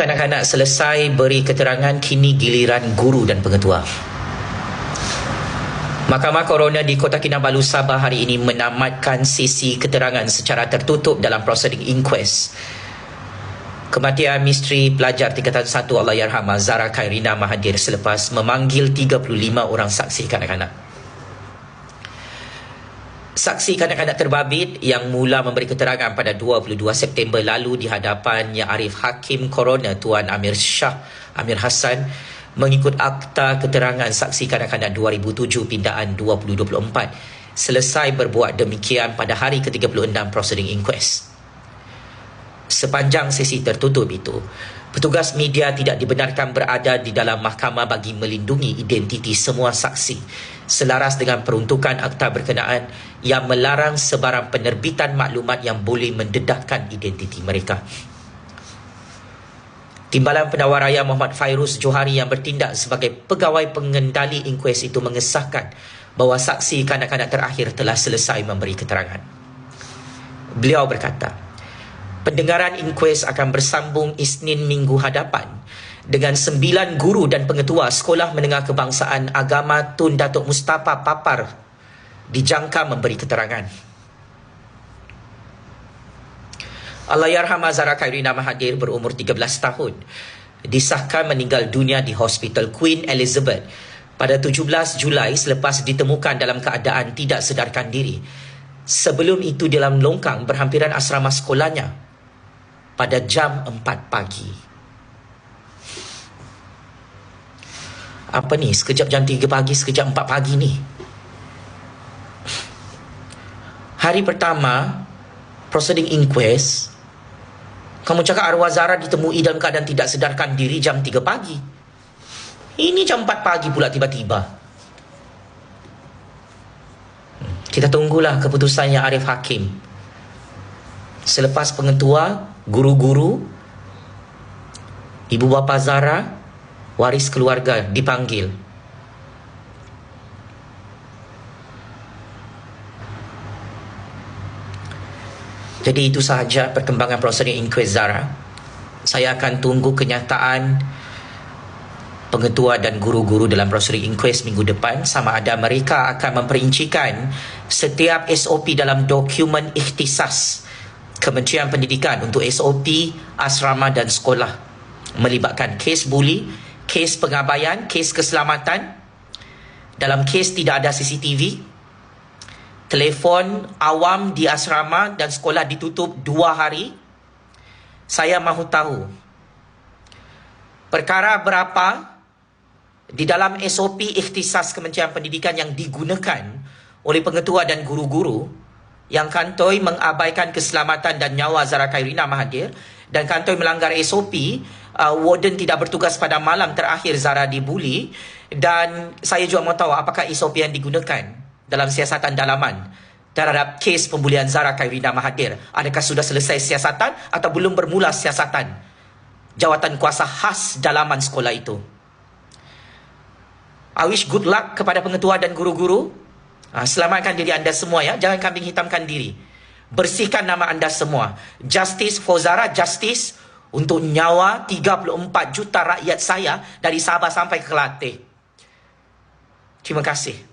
Kanak-kanak selesai beri keterangan kini giliran guru dan pengetua. Mahkamah Korona di Kota Kinabalu Sabah hari ini menamatkan sesi keterangan secara tertutup dalam proseding inquest. Kematian misteri pelajar tingkatan 1 Allahyarhamah Zara Khairina Mahathir selepas memanggil 35 orang saksi kanak-kanak. Saksi kanak-kanak terbabit yang mula memberi keterangan pada 22 September lalu di hadapan Yang Arif Hakim Coroner Tuan Amir Shah Amir Hassan mengikut akta keterangan saksi kanak-kanak 2007 pindaan 2024 selesai berbuat demikian pada hari ke-36 proceeding inquest. Sepanjang sesi tertutup itu, Petugas media tidak dibenarkan berada di dalam mahkamah bagi melindungi identiti semua saksi selaras dengan peruntukan akta berkenaan yang melarang sebarang penerbitan maklumat yang boleh mendedahkan identiti mereka. Timbalan Pendawar Raya Muhammad Fairuz Johari yang bertindak sebagai pegawai pengendali inkues itu mengesahkan bahawa saksi kanak-kanak terakhir telah selesai memberi keterangan. Beliau berkata, pendengaran inkues akan bersambung Isnin minggu hadapan dengan sembilan guru dan pengetua Sekolah Menengah Kebangsaan Agama Tun Datuk Mustafa Papar dijangka memberi keterangan. Allahyarham Azhara Khairina Mahathir berumur 13 tahun disahkan meninggal dunia di Hospital Queen Elizabeth pada 17 Julai selepas ditemukan dalam keadaan tidak sedarkan diri. Sebelum itu dalam longkang berhampiran asrama sekolahnya pada jam 4 pagi. Apa ni? Sekejap jam 3 pagi, sekejap 4 pagi ni. Hari pertama, proceeding inquest, kamu cakap arwah Zara ditemui dalam keadaan tidak sedarkan diri jam 3 pagi. Ini jam 4 pagi pula tiba-tiba. Hmm, kita tunggulah keputusannya Arif Hakim. Selepas pengetua, guru-guru, ibu bapa Zara, waris keluarga dipanggil. Jadi itu sahaja perkembangan prosedur inquest Zara. Saya akan tunggu kenyataan pengetua dan guru-guru dalam prosedur inquest minggu depan sama ada mereka akan memperincikan setiap SOP dalam dokumen ikhtisas Kementerian Pendidikan untuk SOP asrama dan sekolah melibatkan kes buli, kes pengabaian, kes keselamatan. Dalam kes tidak ada CCTV. Telefon awam di asrama dan sekolah ditutup dua hari. Saya mahu tahu perkara berapa di dalam SOP ikhtisas Kementerian Pendidikan yang digunakan oleh pengetua dan guru-guru yang kantoi mengabaikan keselamatan dan nyawa Zara Khairina Mahathir. Dan kantoi melanggar SOP uh, warden tidak bertugas pada malam terakhir Zara dibuli. Dan saya juga mahu tahu apakah SOP yang digunakan dalam siasatan dalaman terhadap kes pembulian Zara Khairina Mahathir. Adakah sudah selesai siasatan atau belum bermula siasatan? Jawatan kuasa khas dalaman sekolah itu. I wish good luck kepada pengetua dan guru-guru Ha, selamatkan diri anda semua ya. Jangan kambing hitamkan diri. Bersihkan nama anda semua. Justice for Zara, justice untuk nyawa 34 juta rakyat saya dari Sabah sampai ke Kelantan. Terima kasih.